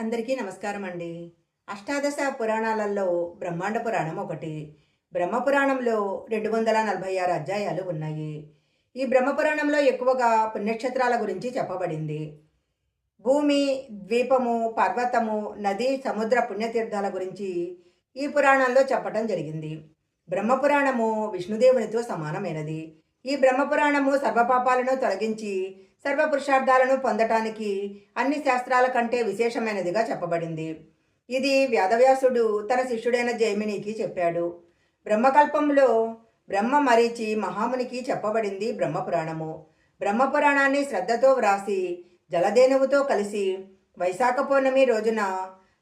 అందరికీ నమస్కారం అండి అష్టాదశ పురాణాలలో బ్రహ్మాండ పురాణం ఒకటి. బ్రహ్మ పురాణంలో రెండు వందల నలభై ఆరు అధ్యాయాలు ఉన్నాయి. ఈ బ్రహ్మ పురాణంలో ఎక్కువగా పుణ్యక్షేత్రాల గురించి చెప్పబడింది. భూమి ద్వీపము పర్వతము నది సముద్ర పుణ్యతీర్థాల గురించి ఈ పురాణంలో చెప్పటం జరిగింది. బ్రహ్మ పురాణము విష్ణుదేవునితో సమానమైనది. ఈ బ్రహ్మ పురాణము సర్వపాపాలను తొలగించి సర్వపురుషార్థాలను పొందటానికి అన్ని శాస్త్రాల కంటే విశేషమైనదిగా చెప్పబడింది. ఇది వ్యాధవ్యాసుడు తన శిష్యుడైన జైమినికి చెప్పాడు. బ్రహ్మకల్పంలో బ్రహ్మ మరీచి మహామునికి చెప్పబడింది బ్రహ్మపురాణము. బ్రహ్మపురాణాన్ని శ్రద్ధతో వ్రాసి జలదేనువుతో కలిసి వైశాఖ పౌర్ణమి రోజున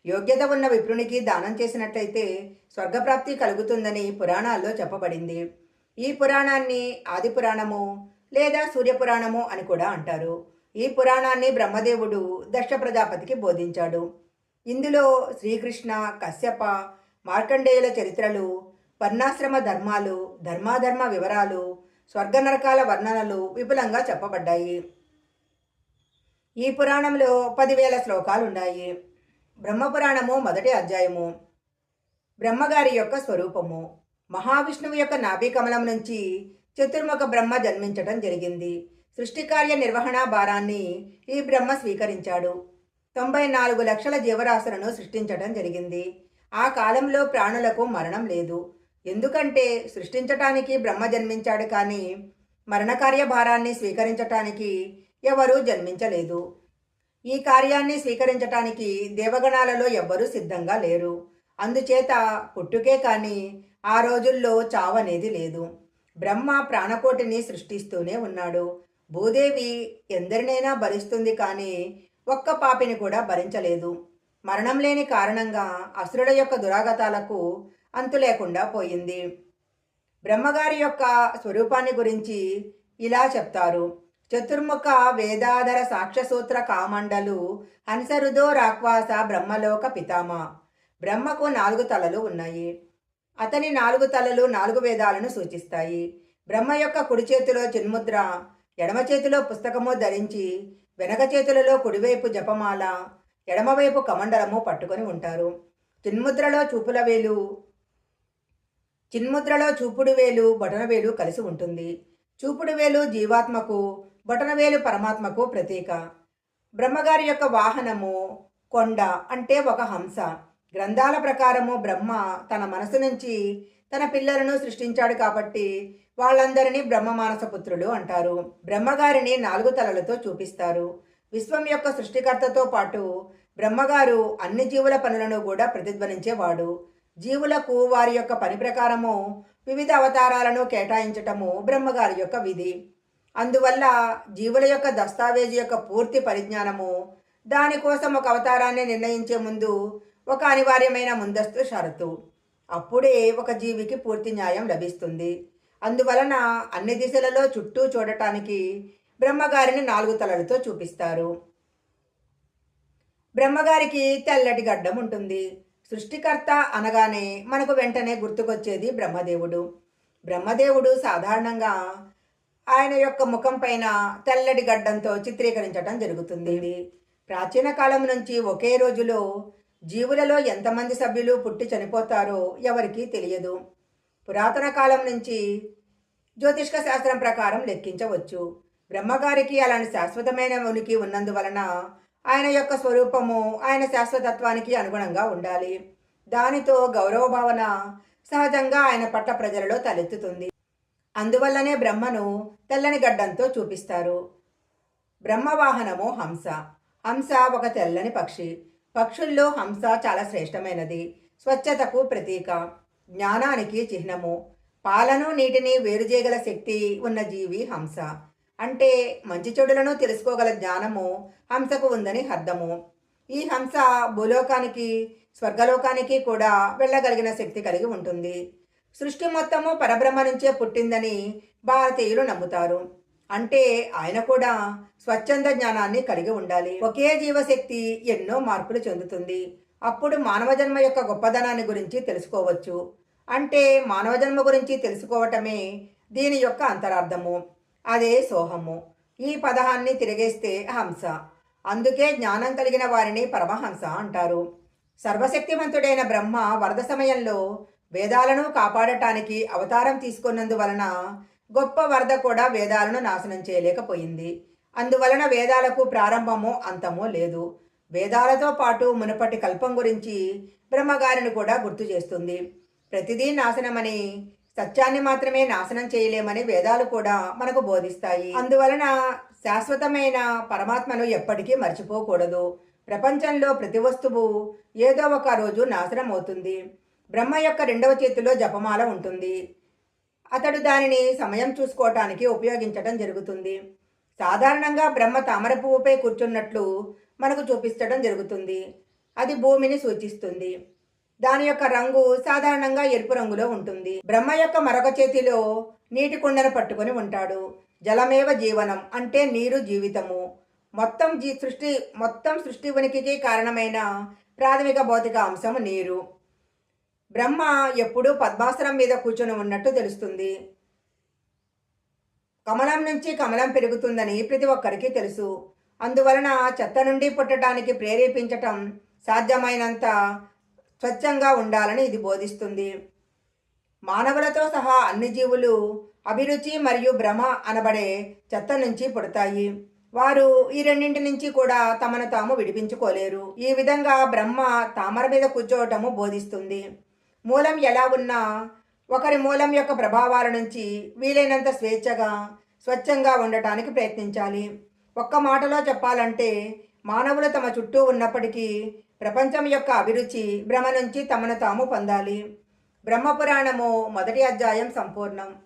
యోగ్యత ఉన్న విప్రునికి దానం చేసినట్లయితే స్వర్గప్రాప్తి కలుగుతుందని పురాణాల్లో చెప్పబడింది. ఈ పురాణాన్ని ఆది పురాణము లేదా సూర్యపురాణము అని కూడా అంటారు. ఈ పురాణాన్ని బ్రహ్మదేవుడు దక్ష ప్రజాపతికి బోధించాడు. ఇందులో శ్రీకృష్ణ కశ్యప మార్కండేయుల చరిత్రలు వర్ణాశ్రమ ధర్మాలు ధర్మాధర్మ వివరాలు స్వర్గనరకాల వర్ణనలు విపులంగా చెప్పబడ్డాయి. ఈ పురాణంలో పదివేల శ్లోకాలు ఉన్నాయి బ్రహ్మపురాణము మొదటి అధ్యాయము. బ్రహ్మగారి యొక్క స్వరూపము. మహావిష్ణువు యొక్క నాభికమలం నుంచి చతుర్ముఖ బ్రహ్మ జన్మించటం జరిగింది. సృష్టికార్య నిర్వహణ భారాన్ని ఈ బ్రహ్మ స్వీకరించాడు. తొంభై నాలుగు లక్షల జీవరాశులను సృష్టించటం జరిగింది. ఆ కాలంలో ప్రాణులకు మరణం లేదు. ఎందుకంటే సృష్టించటానికి బ్రహ్మ జన్మించాడు కానీ మరణకార్య భారాన్ని స్వీకరించటానికి ఎవరూ జన్మించలేదు. ఈ కార్యాన్ని స్వీకరించటానికి దేవగణాలలో ఎవ్వరూ సిద్ధంగా లేరు. అందుచేత పుట్టుకే కానీ ఆ రోజుల్లో చావనేది లేదు. బ్రహ్మ ప్రాణకోటిని సృష్టిస్తూనే ఉన్నాడు. భూదేవి ఎందరినైనా భరిస్తుంది కానీ ఒక్క పాపిని కూడా భరించలేదు. మరణం లేని కారణంగా అసురుల యొక్క దురాగతాలకు అంతు లేకుండా పోయింది. బ్రహ్మగారి యొక్క స్వరూపాన్ని గురించి ఇలా చెప్తారు. చతుర్ముఖ వేదాధర సాక్ష్యసూత్ర కామండలు హంసరుదో రాక్వాస బ్రహ్మలోక పితామ బ్రహ్మకు నాలుగు తలలు ఉన్నాయి. అతని నాలుగు తలలు నాలుగు వేదాలను సూచిస్తాయి. బ్రహ్మ యొక్క కుడి చేతిలో చిన్ముద్ర ఎడమ చేతిలో పుస్తకము ధరించి వెనక చేతులలో కుడివైపు జపమాల ఎడమవైపు కమండలము పట్టుకొని ఉంటారు. చిన్ముద్రలో చూపుల వేలు చిన్ముద్రలో చూపుడు వేలు బొటనవేలు కలిసి ఉంటుంది. చూపుడు వేలు జీవాత్మకు బొటనవేలు పరమాత్మకు ప్రతీక. బ్రహ్మగారి యొక్క వాహనము కొండ అంటే ఒక హంస. గ్రంథాల ప్రకారము బ్రహ్మ తన మనసు నుంచి తన పిల్లలను సృష్టించాడు కాబట్టి వాళ్ళందరినీ బ్రహ్మ మానసపుత్రులు అంటారు. బ్రహ్మగారిని నాలుగు తలలతో చూపిస్తారు. విశ్వం యొక్క సృష్టికర్తతో పాటు బ్రహ్మగారు అన్ని జీవుల పనులను కూడా ప్రతిధ్వనించేవాడు. జీవులకు వారి యొక్క పని ప్రకారము వివిధ అవతారాలను కేటాయించటము బ్రహ్మగారి యొక్క విధి. అందువల్ల జీవుల యొక్క దస్తావేజు యొక్క పూర్తి పరిజ్ఞానము దానికోసం ఒక అవతారాన్ని నిర్ణయించే ముందు ఒక అనివార్యమైన ముందస్తు షరతు. అప్పుడే ఒక జీవికి పూర్తి న్యాయం లభిస్తుంది. అందువలన అన్ని దిశలలో చుట్టూ చూడటానికి బ్రహ్మగారిని నాలుగు తలలతో చూపిస్తారు. బ్రహ్మగారికి తెల్లటి గడ్డం ఉంటుంది. సృష్టికర్త అనగానే మనకు వెంటనే గుర్తుకొచ్చేది బ్రహ్మదేవుడు. బ్రహ్మదేవుడు సాధారణంగా ఆయన యొక్క ముఖం పైన తెల్లటి గడ్డంతో చిత్రీకరించడం జరుగుతుంది. ప్రాచీన కాలం నుంచి ఒకే రోజులో జీవులలో ఎంతమంది సభ్యులు పుట్టి చనిపోతారో ఎవరికీ తెలియదు. పురాతన కాలం నుంచి జ్యోతిష్క శాస్త్రం ప్రకారం లెక్కించవచ్చు. బ్రహ్మగారికి అలాంటి శాశ్వతమైన ఉనికి ఉన్నందువలన ఆయన యొక్క స్వరూపము ఆయన శాశ్వతత్వానికి అనుగుణంగా ఉండాలి. దానితో గౌరవ భావన సహజంగా ఆయన పట్ల ప్రజలలో తలెత్తుతుంది. అందువల్లనే బ్రహ్మను తెల్లని గడ్డంతో చూపిస్తారు. బ్రహ్మవాహనము హంస. హంస ఒక తెల్లని పక్షి. పక్షుల్లో హంస చాలా శ్రేష్టమైనది. స్వచ్ఛతకు ప్రతీక. జ్ఞానానికి చిహ్నము. పాలను నీటిని వేరు చేయగల శక్తి ఉన్న జీవి హంస. అంటే మంచి చెడులను తెలుసుకోగల జ్ఞానము హంసకు ఉందని అర్థము. ఈ హంస భూలోకానికి స్వర్గలోకానికి కూడా వెళ్ళగలిగిన శక్తి కలిగి ఉంటుంది. సృష్టి మొత్తము పరబ్రహ్మ నుంచే పుట్టిందని భారతీయులు నమ్ముతారు. అంటే ఆయన కూడా స్వచ్ఛంద జ్ఞానాన్ని కలిగి ఉండాలి. ఒకే జీవశక్తి ఎన్నో మార్పులు చెందుతుంది. అప్పుడు మానవ జన్మ యొక్క గొప్పదనాన్ని గురించి తెలుసుకోవచ్చు. అంటే మానవ జన్మ గురించి తెలుసుకోవటమే దీని యొక్క అంతరార్థము. అదే సోహము. ఈ పదహాన్ని తిరిగేస్తే హంస. అందుకే జ్ఞానం కలిగిన వారిని పరమహంస అంటారు. సర్వశక్తిమంతుడైన బ్రహ్మ వరద సమయంలో వేదాలను కాపాడటానికి అవతారం తీసుకున్నందువలన గొప్ప వరద కూడా వేదాలను నాశనం చేయలేకపోయింది. అందువలన వేదాలకు ప్రారంభమో అంతమో లేదు. వేదాలతో పాటు మునుపటి కల్పం గురించి బ్రహ్మగారిని కూడా గుర్తు చేస్తుంది. ప్రతిదీ నాశనమని సత్యాన్ని మాత్రమే నాశనం చేయలేమని వేదాలు కూడా మనకు బోధిస్తాయి. అందువలన శాశ్వతమైన పరమాత్మను ఎప్పటికీ మర్చిపోకూడదు. ప్రపంచంలో ప్రతి వస్తువు ఏదో ఒక రోజు నాశనం అవుతుంది బ్రహ్మ యొక్క రెండవ చేతిలో జపమాల ఉంటుంది. అతడు దానిని సమయం చూసుకోవటానికి ఉపయోగించటం జరుగుతుంది. సాధారణంగా బ్రహ్మ తామర పువ్వుపై కూర్చున్నట్లు మనకు చూపించడం జరుగుతుంది. అది భూమిని సూచిస్తుంది. దాని యొక్క రంగు సాధారణంగా ఎరుపు రంగులో ఉంటుంది. బ్రహ్మ యొక్క మరొక చేతిలో నీటి కుండను పట్టుకొని ఉంటాడు. జలమేవ జీవనం అంటే నీరు జీవితము. మొత్తం జీ సృష్టి మొత్తం సృష్టి ఉనికికి కారణమైన ప్రాథమిక భౌతిక అంశం నీరు. బ్రహ్మ ఎప్పుడూ పద్మాసనం మీద కూర్చొని ఉన్నట్టు తెలుస్తుంది. కమలం నుంచి కమలం పెరుగుతుందని ప్రతి ఒక్కరికి తెలుసు. అందువలన చెత్త నుండి పుట్టడానికి ప్రేరేపించటం సాధ్యమైనంత స్వచ్ఛంగా ఉండాలని ఇది బోధిస్తుంది. మానవులతో సహా అన్ని జీవులు అభిరుచి మరియు భ్రమ అనబడే చెత్త నుంచి పుడతాయి. వారు ఈ రెండింటి నుంచి కూడా తమను తాము విడిపించుకోలేరు. ఈ విధంగా బ్రహ్మ తామర మీద కూర్చోవటము బోధిస్తుంది. మూలం ఎలా ఉన్నా ఒకరి మూలం యొక్క ప్రభావాల నుంచి వీలైనంత స్వేచ్ఛగా స్వచ్ఛంగా ఉండటానికి ప్రయత్నించాలి. ఒక్క మాటలో చెప్పాలంటే మానవులు తమ చుట్టూ ఉన్నప్పటికీ ప్రపంచం యొక్క అభిరుచి భ్రమ నుంచి తమను తాము పొందాలి. బ్రహ్మపురాణము మొదటి అధ్యాయం సంపూర్ణం.